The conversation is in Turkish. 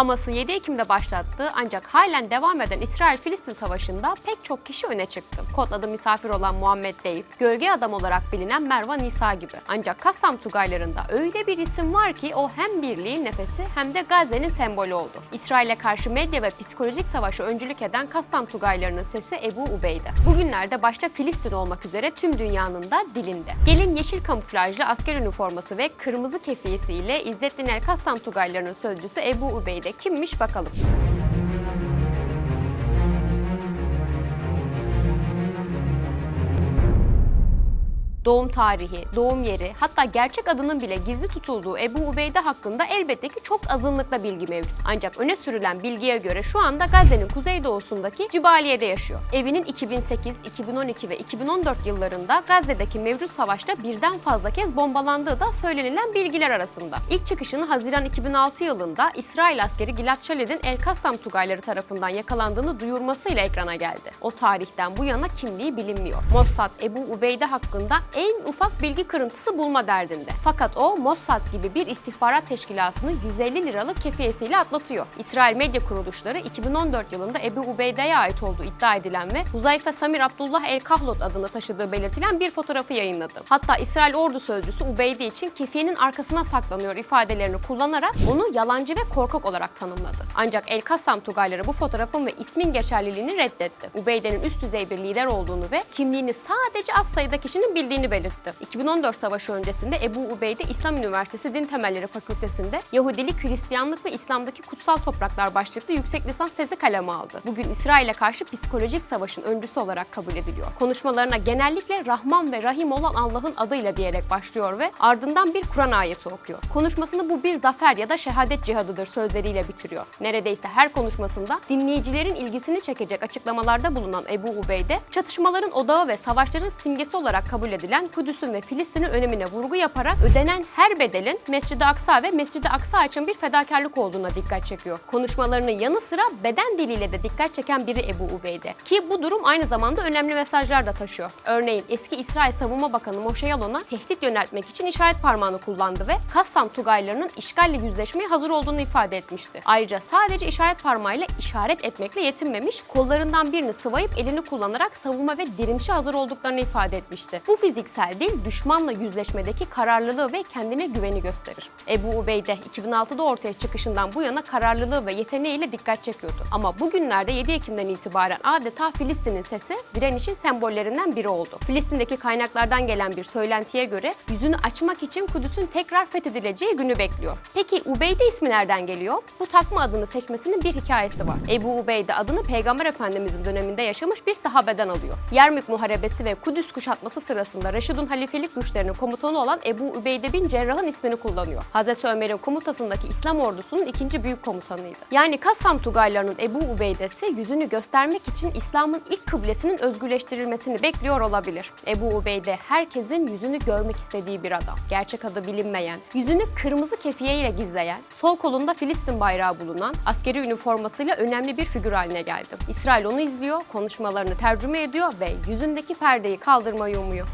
Hamas'ın 7 Ekim'de başlattığı ancak halen devam eden İsrail-Filistin savaşında pek çok kişi öne çıktı. Kod adı misafir olan Muhammed Deyif, gölge adam olarak bilinen Mervan İsa gibi. Ancak Kassam Tugaylarında öyle bir isim var ki o hem birliğin nefesi hem de Gazze'nin sembolü oldu. İsrail'e karşı medya ve psikolojik savaşı öncülük eden Kassam Tugaylarının sesi Ebu Ubeyde. Bugünlerde başta Filistin olmak üzere tüm dünyanın da dilinde. Gelin yeşil kamuflajlı asker üniforması ve kırmızı kefiyesi ile İzzettin El Kassam Tugaylarının sözcüsü Ebu Ubeyde kimmiş bakalım. Doğum tarihi, doğum yeri, hatta gerçek adının bile gizli tutulduğu Ebu Ubeyde hakkında elbette ki çok azınlıkla bilgi mevcut. Ancak öne sürülen bilgiye göre şu anda Gazze'nin kuzeydoğusundaki Cibaliye'de yaşıyor. Evinin 2008, 2012 ve 2014 yıllarında Gazze'deki mevcut savaşta birden fazla kez bombalandığı da söylenilen bilgiler arasında. İlk çıkışını Haziran 2006 yılında İsrail askeri Gilad Shalik'in El Kassam Tugayları tarafından yakalandığını duyurmasıyla ekrana geldi. O tarihten bu yana kimliği bilinmiyor. Mossad Ebu Ubeyde hakkında en ufak bilgi kırıntısı bulma derdinde. Fakat o Mossad gibi bir istihbarat teşkilatını 150 liralık kefiyesiyle atlatıyor. İsrail medya kuruluşları 2014 yılında Ebu Ubeyde'ye ait olduğu iddia edilen ve Huzayfe Samir Abdullah El Kahlot adını taşıdığı belirtilen bir fotoğrafı yayınladı. Hatta İsrail ordu sözcüsü Ubeyde için kefiyenin arkasına saklanıyor ifadelerini kullanarak onu yalancı ve korkak olarak tanımladı. Ancak El Kassam Tugayları bu fotoğrafın ve ismin geçerliliğini reddetti. Ubeyde'nin üst düzey bir lider olduğunu ve kimliğini sadece az sayıda kişinin bildiğini belirtti. 2014 savaşı öncesinde Ebu Ubeyde İslam Üniversitesi Din Temelleri Fakültesinde Yahudilik, Hristiyanlık ve İslam'daki kutsal topraklar başlıklı yüksek lisans tezi kaleme aldı. Bugün İsrail'e karşı psikolojik savaşın öncüsü olarak kabul ediliyor. Konuşmalarına genellikle Rahman ve Rahim olan Allah'ın adıyla diyerek başlıyor ve ardından bir Kur'an ayeti okuyor. Konuşmasını bu bir zafer ya da şehadet cihadıdır sözleriyle bitiriyor. Neredeyse her konuşmasında dinleyicilerin ilgisini çekecek açıklamalarda bulunan Ebu Ubeyde, çatışmaların odağı ve savaşların simgesi olarak kabul edilen Kudüs'ün ve Filistin'in önemine vurgu yaparak ödenen her bedelin Mescid-i Aksa ve Mescid-i Aksa için bir fedakarlık olduğuna dikkat çekiyor. Konuşmalarının yanı sıra beden diliyle de dikkat çeken biri Ebu Ubeyde. Ki bu durum aynı zamanda önemli mesajlar da taşıyor. Örneğin eski İsrail Savunma Bakanı Moshe Yalon'a tehdit yöneltmek için işaret parmağını kullandı ve Kassam Tugaylarının işgalle yüzleşmeye hazır olduğunu ifade etmişti. Ayrıca sadece işaret parmağıyla işaret etmekle yetinmemiş, kollarından birini sıvayıp elini kullanarak savunma ve direnişe hazır olduklarını ifade etmişti. Bu fiziksel dil düşmanla yüzleşmedeki kararlılığı ve kendine güveni gösterir. Ebu Ubeyde 2006'da ortaya çıkışından bu yana kararlılığı ve yeteneğiyle dikkat çekiyordu. Ama bugünlerde 7 Ekim'den itibaren adeta Filistin'in sesi direnişin sembollerinden biri oldu. Filistin'deki kaynaklardan gelen bir söylentiye göre yüzünü açmak için Kudüs'ün tekrar fethedileceği günü bekliyor. Peki Ubeyde ismi nereden geliyor? Bu takma adını seçmesinin bir hikayesi var. Ebu Ubeyde adını Peygamber Efendimizin döneminde yaşamış bir sahabeden alıyor. Yermük Muharebesi ve Kudüs kuşatması sırasında Reşid'un halifelik güçlerinin komutanı olan Ebu Ubeyde bin Cerrah'ın ismini kullanıyor. Hazreti Ömer'in komutasındaki İslam ordusunun ikinci büyük komutanıydı. Yani Kassam Tugaylarının Ebu Ubeyde'si yüzünü göstermek için İslam'ın ilk kıblesinin özgürleştirilmesini bekliyor olabilir. Ebu Ubeyde herkesin yüzünü görmek istediği bir adam. Gerçek adı bilinmeyen, yüzünü kırmızı kefiyeyle gizleyen, sol kolunda Filistin bayrağı bulunan, askeri üniformasıyla önemli bir figür haline geldi. İsrail onu izliyor, konuşmalarını tercüme ediyor ve yüzündeki perdeyi kaldırmayı umuyor.